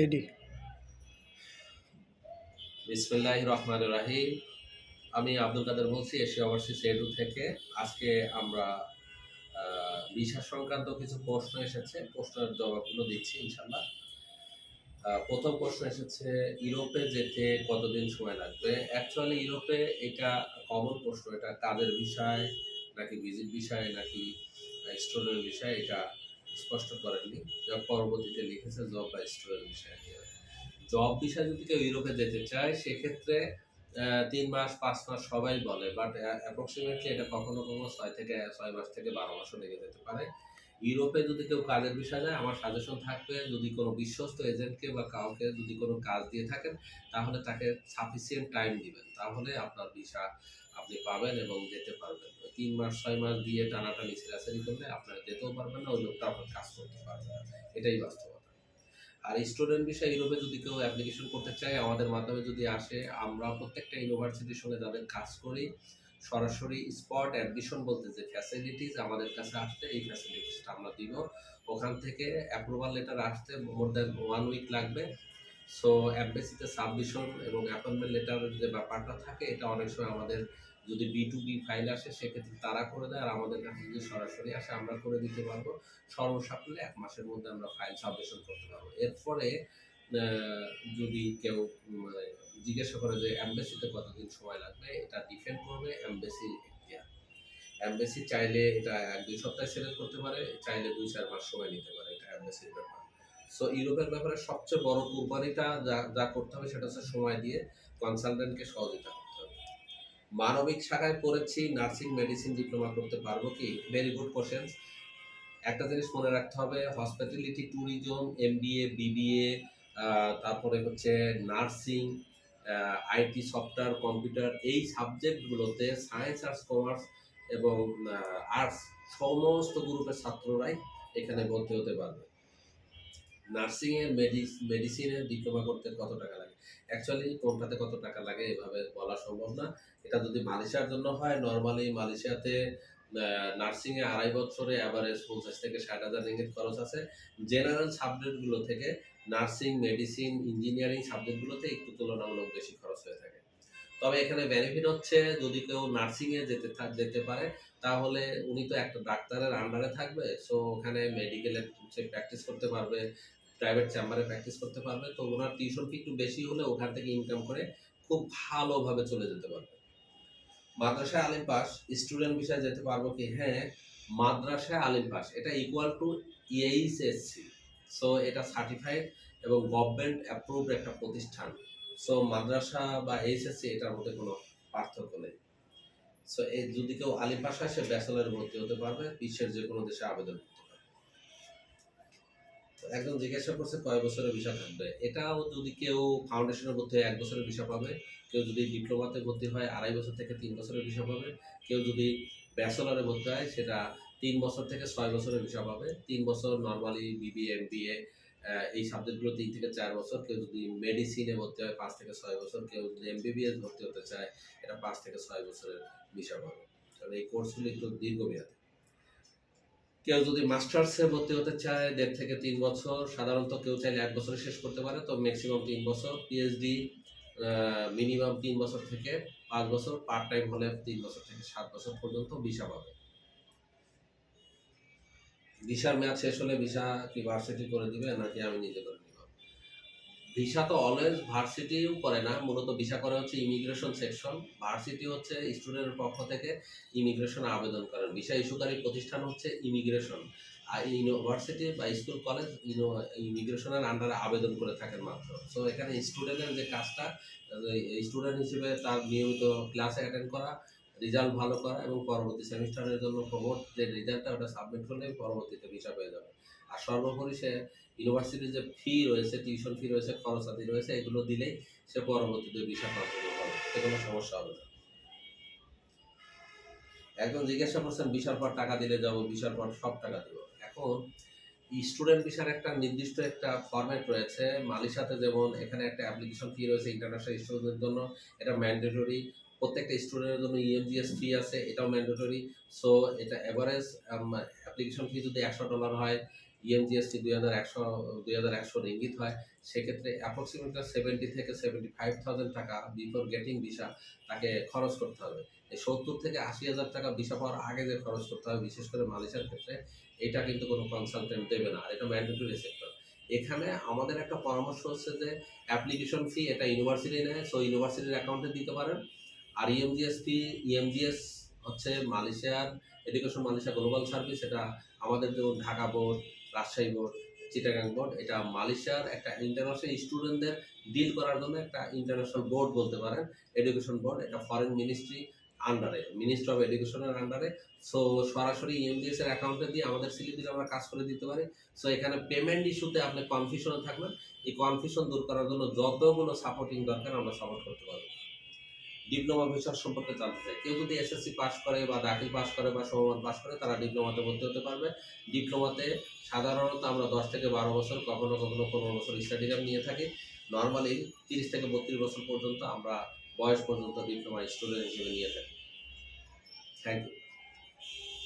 Ready বিসমুল্লাহ রহমান রাহিম আমি আব্দুল কাদের বলছি এশিয়া ওভারসিজ এডু থেকে আজকে আমরা ভিসা সংক্রান্ত কিছু প্রশ্ন এসেছে। প্রশ্নের জবাবগুলো দিচ্ছি ইনশাল্লাহ প্রথম প্রশ্ন এসেছে, ইউরোপে যেতে কতদিন সময় লাগবে? অ্যাকচুয়ালি ইউরোপে এটা কমন প্রশ্ন। এটা কাজের বিষয়, নাকি ভিজিট বিষয়, নাকি স্টুডেন্ট বিষয়, এটা স্পষ্ট করেননি। যা পরবর্তীতে লিখেছে জব বা স্টুডেন্ট বিষয় নিয়ে। জব বিষয় যদি কেউ ইউরোপে যেতে চায়, সেক্ষেত্রে তিন মাস, পাঁচ মাস সবাই বলে বাট অ্যাপ্রক্সিমেটলি এটা কখনো কখনো ছয় থেকে, ছয় মাস থেকে বারো মাসও লেগে যেতে পারে। ইউরোপে যদি কেউ কাজের বিষয় যায়, আমার সাজেশন থাকবে যদি কোনো বিশ্বস্ত এজেন্টকে বা কাউকে যদি কোনো কাজ দিয়ে থাকেন, তাহলে তাকে সাফিসিয়েন্ট টাইম দিবেন। তাহলে আপনার ভিসা আপনি পাবেন এবং যেতে পারবেন। তিন মাস, ছয় মাস দিয়ে টানাটানি ছিঁড়াছাড়ি করলে আপনারা যেতেও পারবেন না, ওই লোকটা আপনার কাজ করতে পারবে। এটাই বাস্তবতা। আর স্টুডেন্ট বিষয়ে ইউরোপে যদি কেউ অ্যাপ্লিকেশন করতে চায়, আমাদের মাধ্যমে যদি আসে আমরা প্রত্যেকটা ইউনিভার্সিটির সঙ্গে যাদের কাজ করি সরাসরি স্পট অ্যাডমিশন বলতে যে ফ্যাসিলিটিস আমাদের কাছে আসতে এই ফ্যাসিলিটিসটা আমরা দিব। ওখান থেকে অ্যাপ্রুভাল লেটার আসতে মোর দ্যান ওয়ান উইক লাগবে। সো অ্যাম্বাসিতে সাবমিশন এবং অ্যাপয়েন্টমেন্ট লেটারের যে ব্যাপারটা থাকে, এটা অনেক সময় আমাদের যদি বি টু বি ফাইল আসে, সেক্ষেত্রে তারা করে দেয়। আর আমাদের কাছে যদি সরাসরি আসে, আমরা করে দিতে পারব। সর্বসাকুল্যে এক মাসের মধ্যে আমরা ফাইল সাবমিশন করতে পারব। এরপরে যদি কেউ জিজ্ঞাসা করে যে অ্যাম্বাসিতে কতদিন সময় লাগবে? এটা ডিপেন্ড করবে অ্যাম্বাসির এখতিয়ার অ্যাম্বাসি চাইলে এটা এক দুই সপ্তাহে সিলেক্ট করতে পারে, চাইলে দুই চার মাস সময় নিতে পারে এটা অ্যাম্বাসির ব্যাপার। সো ইউরোপের ব্যাপারে সবচেয়ে বড় কোরবানিটা যা যা করতে হবে সেটা হচ্ছে সময় দিয়ে কনসালটেন্টকে সহযোগিতা করতে হবে। মানবিক শাখায় পড়েছি, নার্সিং, মেডিসিন ডিপ্লোমা করতে পারব কি? ভেরি গুড কোশ্চেন একটা জিনিস মনে রাখতে হবে হসপিটালিটি ট্যুরিজম এমবিএ বিবিএ তারপরে হচ্ছে নার্সিং আইটি সফটওয়্যার, কম্পিউটার এই সাবজেক্টগুলোতে সায়েন্স, আর্টস, কমার্স এবং আর্টস সমস্ত গ্রুপের ছাত্ররাই এখানে ভর্তি হতে পারবে। নার্সিংয়ে মেডিসিনে ডিপ্লোমা করতে কত টাকা লাগে? অ্যাকচুয়ালি কোনটাতে কত টাকা লাগে এভাবে বলা সম্ভব না। এটা যদি মালয়েশিয়ার জন্য হয়, নর্মালি মালয়েশিয়াতে নার্সিং এ আড়াই বছরে অ্যাভারেজ পঞ্চাশ থেকে ষাট হাজার রিঙ্গিত খরচ আছে। জেনারেল সাবজেক্টগুলো থেকে নার্সিং, মেডিসিন, ইঞ্জিনিয়ারিং সাবজেক্টগুলোতে একটু তুলনামূলক বেশি খরচ হয়ে থাকে। তবে এখানে বেনিফিট হচ্ছে যদি কেউ নার্সিংয়ে যেতে যেতে পারে, তাহলে উনি তো একটা ডাক্তারের আন্ডারে থাকবে সো ওখানে মেডিকেলে সে প্র্যাকটিস করতে পারবে প্রাইভেট চেম্বারে প্র্যাকটিস করতে পারবে, তো ওনার টিউশন ফি একটু বেশি হলে ওখান থেকে ইনকাম করে খুব ভালোভাবে চলে যেতে পারবে। মাদ্রাসা আলিম পাস স্টুডেন্ট বিষয়ে যেতে পারব কি? হ্যাঁ মাদ্রাসা আলিম পাস, এটা ইকুয়াল টু এইচএসসি সো এটা সার্টিফাইড এবং গভর্নমেন্ট অ্যাপ্রুভড একটা প্রতিষ্ঠান। সো মাদ্রাসা বা এইচএসসি এটার মধ্যে কোনো পার্থক্য নেই। সো এই যদি কেউ আলিম হয়, সে ব্যাচেলারে ভর্তি হতে পারবে, বিশ্বের যে কোনো দেশে আবেদন করতে পারবে। একজন জিজ্ঞাসা করছে, কয় বছরের ভিসা থাকবে? এটাও যদি কেউ ফাউন্ডেশনে ভর্তি এক বছরের ভিসা পাবে, কেউ যদি ডিপ্লোমাতে ভর্তি হয়, আড়াই বছর থেকে তিন বছরের ভিসা পাবে, কেউ যদি ব্যাচেলারে ভর্তি হয়, সেটা তিন বছর থেকে ছয় বছরের ভিসা পাবে তিন বছর নর্মালি বিবিএ এমবিএ এই সাবজেক্টগুলো তিন থেকে চার বছর। কেউ যদি মেডিসিনে ভর্তি হয়, পাঁচ থেকে ছয় বছর। কেউ যদি এমবিবিএস ভর্তি হতে চায়, এটা পাঁচ থেকে ছয় বছরের ভিসা পাবে কারণ এই কোর্সগুলো একটু দীর্ঘমেয়াদী। কেউ যদি মাস্টার্সে ভর্তি হতে চায়, দেড় থেকে তিন বছর, সাধারণত কেউ চাইলে এক বছরে শেষ করতে পারে। তো ম্যাক্সিমাম তিন বছর। পিএইচডি মিনিমাম তিন বছর থেকে পাঁচ বছর। পার্ট টাইম হলে তিন বছর থেকে সাত বছর পর্যন্ত ভিসা পাবে ভিসার মেয়াদ শেষ হলে ভিসা কি ভার্সিটি করে দিবে নাকি আমি নিজে করে নিব? ভিসা তো অলওয়েজ ভার্সিটিও করে না, মূলত ভিসা করে হচ্ছে ইমিগ্রেশন সেকশন ভার্সিটি হচ্ছে স্টুডেন্টের পক্ষ থেকে ইমিগ্রেশন আবেদন করেন ভিসা ইস্যুকারী প্রতিষ্ঠান হচ্ছে ইমিগ্রেশন আর ইউনিভার্সিটি বা স্কুল কলেজ ইমিগ্রেশনের আন্ডারে আবেদন করে থাকেন মাত্র। সো এখানে স্টুডেন্টের যে কাজটা স্টুডেন্ট হিসেবে তার নিয়মিত ক্লাসে অ্যাটেন্ড করা রেজাল্ট ভালো করা এবং পরবর্তী সেমিস্টারের জন্য প্রমোট যে রেজাল্টটা ওটা সাবমিট করলে পরবর্তীতে ভিসা পেয়ে যাবে। আর সর্বোপরি সে ইউনিভার্সিটির যে ফি রয়েছে টিউশন ফি রয়েছে, খরচাদি রয়েছে, এগুলো দিলেই সে পরবর্তীতে ভিসা প্রাপ্ত হবে এতে কোনো সমস্যা হবে না। একজন জিজ্ঞাসা করছেন ভিসার পর টাকা দিলে যাব ভিসার পর সব টাকা দেবো? এখন স্টুডেন্ট ভিসার একটা নির্দিষ্ট একটা ফরম্যাট রয়েছে। মালয়েশিয়াতে যেমন এখানে একটা অ্যাপ্লিকেশন ফি রয়েছে ইন্টারন্যাশনাল স্টুডেন্টের জন্য, এটা ম্যান্ডেটরি প্রত্যেকটা স্টুডেন্টের জন্য E ইএমজিএস ফি আছে, এটাও ম্যান্ডেটরি সো এটা এভারেজ অ্যাপ্লিকেশন ফি যদি একশো ডলার হয় ইএমজিএসটি দুই হাজার একশো, দুই হাজার একশো রিঙ্গিত হয়, সেক্ষেত্রে অ্যাপ্রক্সিমেটলি সেভেন্টি থেকে সেভেন্টি ফাইভ থাউজেন্ড টাকা বিফোর গেটিং ভিসা তাকে খরচ করতে হবে। এই সত্তর থেকে আশি হাজার টাকা ভিসা পাওয়ার আগে যে খরচ করতে হবে, বিশেষ করে মালয়েশিয়ার ক্ষেত্রে, এটা কিন্তু কোনো কনসালটেন্ট দেবে না এটা ম্যান্ডেটরি সেক্টর এখানে আমাদের একটা পরামর্শ হচ্ছে যে অ্যাপ্লিকেশন ফি এটা ইউনিভার্সিটি নেয় সো ইউনিভার্সিটির অ্যাকাউন্টে দিতে পারেন। আর ইএমজিএসটি ইএমজিএস হচ্ছে মালয়েশিয়ার এডুকেশন মালয়েশিয়া গ্লোবাল সার্ভিস, এটা আমাদের যেমন Dhaka board, Rajshahi board, Chittagong board, এটা মালয়েশিয়ার একটা ইন্টারন্যাশনাল স্টুডেন্টদের ডিল করার জন্য একটা ইন্টারন্যাশনাল বোর্ড বলতে পারেন এডুকেশন বোর্ড এটা ফরেন মিনিস্ট্রি আন্ডারে মিনিস্ট্রি অফ এডুকেশনের আন্ডারে সো সরাসরি ইএমজিএস এর অ্যাকাউন্টে দিয়ে আমাদের সিলি দিলে আমরা কাজ করে দিতে পারি। সো এখানে পেমেন্ট ইস্যুতে আপনি কনফিউশনে থাকবেন। এই কনফিউশন দূর করার জন্য যতগুলো সাপোর্টিং দরকার আমরা সাপোর্ট করতে পারব। ডিপ্লোমা বিষয় সম্পর্কে জানতে চাই। কেউ যদি এসএসসি পাস করে বা দাখিল পাস করে বা সমমান পাস করে, তারা ডিপ্লোমাতে ভর্তি হতে পারবে। ডিপ্লোমাতে সাধারণত আমরা দশ থেকে বারো বছর, কখনো কখনো পনেরো বছর স্টাডি গ্যাপ নিয়ে থাকি। নর্মালি তিরিশ থেকে বত্রিশ বছর পর্যন্ত আমরা বয়স পর্যন্ত ডিপ্লোমা স্টুডেন্ট হিসেবে নিয়ে থাকি। Thank you